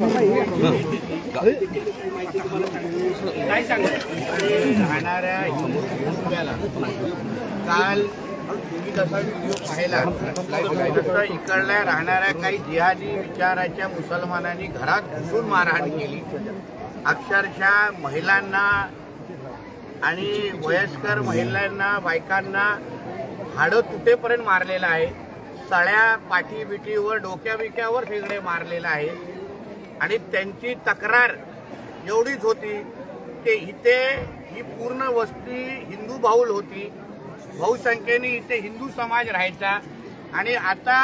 काय राहणाऱ्या काल तुम्ही जसा व्हिडिओ पाहिला इकडल्या राहणाऱ्या काही जिहादी विचाराच्या मुसलमानांनी घरात घुसून मारहाण केली. अक्षरशः महिलांना आणि वयस्कर महिलांना बायकांना हाडं तुटेपर्यंत मारलेलं आहे. सळ्या पाठी बिटीवर डोक्या बिक्यावर सगळे मारलेलं आहे. आणि त्यांची तक्रार एवढीच होती की इथे ही पूर्ण वस्ती हिंदू बाहुल होती. बहुसंख्येने इथे हिंदू समाज राहायचा. आणि आता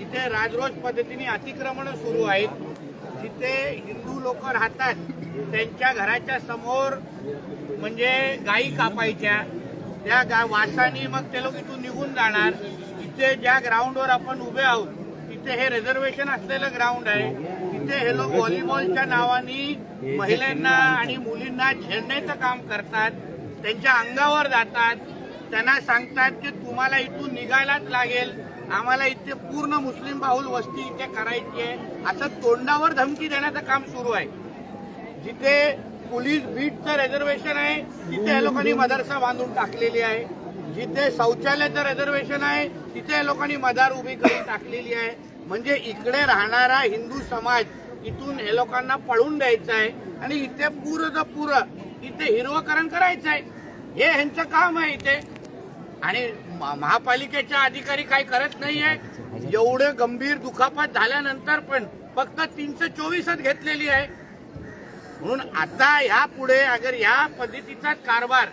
इथे राजरोज पद्धतीने अतिक्रमण सुरू आहेत. जिथे हिंदू लोक राहतात त्यांच्या घराच्या समोर म्हणजे गायी कापायच्या. त्या गा वासानी मग ते लोक इथून निघून जाणार. इथे ज्या ग्राउंडवर आपण उभे आहोत तिथे हे रिझर्वेशन असलेलं ग्राउंड आहे. तिथे हे लोक व्हॉलीबॉलच्या नावाने महिलांना आणि मुलींना छेडण्याचं काम करतात त्यांच्या अंगावर जातात. त्यांना सांगतात की तुम्हाला इथून निघायलाच लागेल. आम्हाला इथे पूर्ण मुस्लिम बाहुल वस्ती इथे करायची आहे. असं तोंडावर धमकी देण्याचं काम सुरू आहे. जिथे पोलीस बीटचं रिझर्वेशन आहे तिथे या लोकांनी मदरसा बांधून टाकलेली आहे. जिथे शौचालयाचं रिझर्वेशन आहे तिथे या लोकांनी मदार उभी करून टाकलेली आहे. म्हणजे इकडे राहणारा हिंदू समाज इथून हे लोकांना पळून द्यायचं आहे आणि इथे पुरं पुरं इथे हिरवकरण करायचं आहे हे ह्यांचं काम आहे इथे. आणि म- महापालिकेच्या अधिकारी काही करत नाहीये. एवढे गंभीर दुखापत झाल्यानंतर पण फक्त तीनशे चोवीसच घेतलेली आहे. म्हणून आता ह्या पुढे अगर या पद्धतीचा कारभार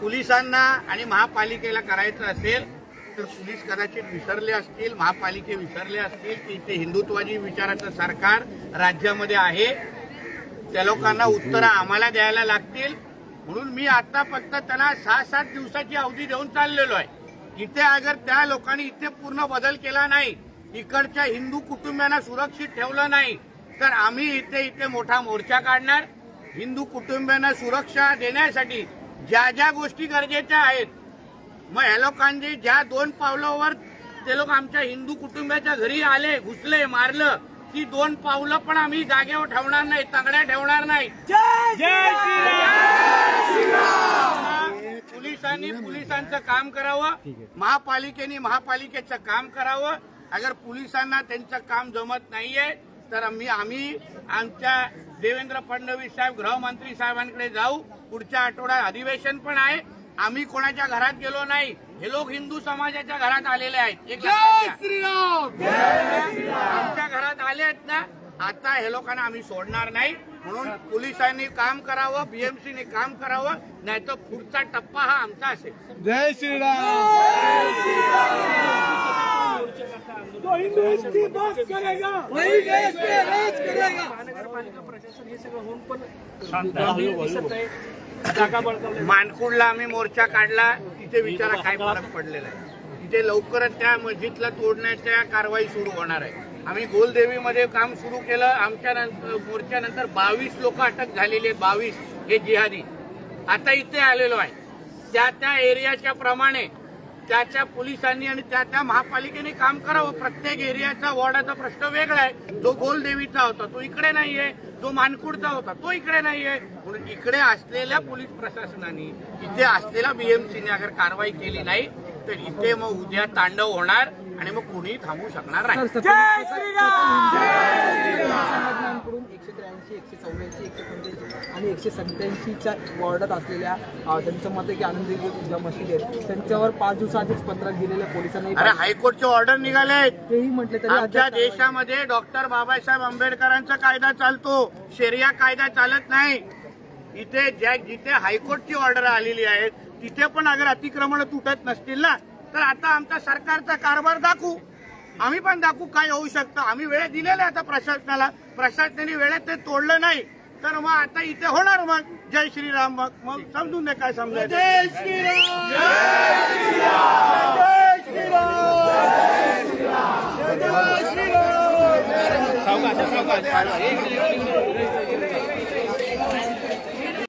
पोलिसांना आणि महापालिकेला करायचा असेल तर पोलीस कदाचित विसरले असतील महापालिके विसरले असतील की इथे हिंदुत्वादी विचाराचं सरकार राज्यामध्ये आहे. त्या लोकांना उत्तरं आम्हाला द्यायला लागतील. म्हणून मी आता फक्त त्यांना सहा सात दिवसाची अवधी देऊन चाललेलो आहे. इथे अगर त्या लोकांनी इथे पूर्ण बदल केला नाही इकडच्या हिंदू कुटुंबियांना सुरक्षित ठेवलं नाही तर आम्ही इथे इथे मोठा मोर्चा काढणार. हिंदू कुटुंबियांना सुरक्षा देण्यासाठी ज्या ज्या गोष्टी गरजेच्या आहेत मग ह्या लोकांनी ज्या दोन पावलावर ते लोक आमच्या हिंदू कुटुंबाच्या घरी आले घुसले मारलं ती दोन पावलं पण आम्ही जागेवर ठेवणार नाही तंगड्या ठेवणार नाही. पोलिसांनी पोलिसांचं काम करावं महापालिकेने महापालिकेचं काम करावं. अगर पोलिसांना त्यांचं काम जमत नाहीये तर आम्ही आम्ही आमच्या देवेंद्र फडणवीस साहेब गृहमंत्री साहेबांकडे जाऊ. पुढच्या आठवड्यात अधिवेशन पण आहे. आम्ही कोणाच्या घरात गेलो नाही हे लोक हिंदू समाजाच्या घरात आलेले आहेत. एक. आमच्या घरात आले आहेत ना आता हे लोकांना आम्ही सोडणार नाही. म्हणून पोलिसांनी काम करावं बीएमसीने काम करावं नाही तर पुढचा टप्पा हा आमचा असेल. जय श्रीराम! महानगरपालिका प्रशासन हे सगळं होऊन पण मानकुडला आम्ही मोर्चा काढला. तिथे विचारा काय फरक पडलेला आहे. तिथे लवकरच त्या मस्जिदला तोडण्याच्या कारवाई सुरू होणार आहे. आम्ही गोलदेवीमध्ये काम सुरू केलं. आमच्या मोर्चानंतर बावीस लोक अटक झालेले बावीस हे जिहादी. आता इथे आलेलो आहे. त्या त्या एरियाच्या प्रमाणे त्या त्या पोलिसांनी आणि त्या त्या महापालिकेने काम करावं. प्रत्येक एरियाचा वॉर्डाचा प्रश्न वेगळा आहे. जो गोलदेवीचा होता तो इकडे नाहीये. जो मानकुडचा होता तो इकडे नाहीये. म्हणून इकडे असलेल्या पोलीस प्रशासनाने इथे असलेल्या बीएमसीने अगर कारवाई केली नाही. तर इथे मग उद्या तांडव होणार आणि मग कुणीही थांबू शकणार नाही. संघटनांकडून एकशे त्र्याऐंशी एकशे चौऱ्याऐंशी एकशे पंच्याऐंशी आणि एकशे सत्याऐंशीच्या वॉर्डात असलेल्या त्यांचं मत आहे की आनंदी ज्या मशिदी आहेत त्यांच्यावर पाच दिवसाआधीच पत्रक दिलेल्या पोलिसांनी अरे हायकोर्टचे ऑर्डर निघाले. तेही म्हटले तरी आमच्या देशामध्ये डॉक्टर बाबासाहेब आंबेडकरांचा कायदा चालतो. शरिया कायदा चालत नाही. इथे ज्या जिथे हायकोर्टची ऑर्डर आलेली आहे तिथे पण अगर अतिक्रमण तुटत नसतील ना तर आता आमचा सरकारचा कारभार दाखवू. आम्ही पण दाखवू काय होऊ शकतं. आम्ही वेळ दिलेला आहे आता प्रशासनाला. प्रशासनाने वेळेत ते तोडलं नाही. तर मग आता इथे होणार मग. जय श्रीराम मग. मग समजून दे काय समजायचं. जय श्रीराम. जय श्रीराम.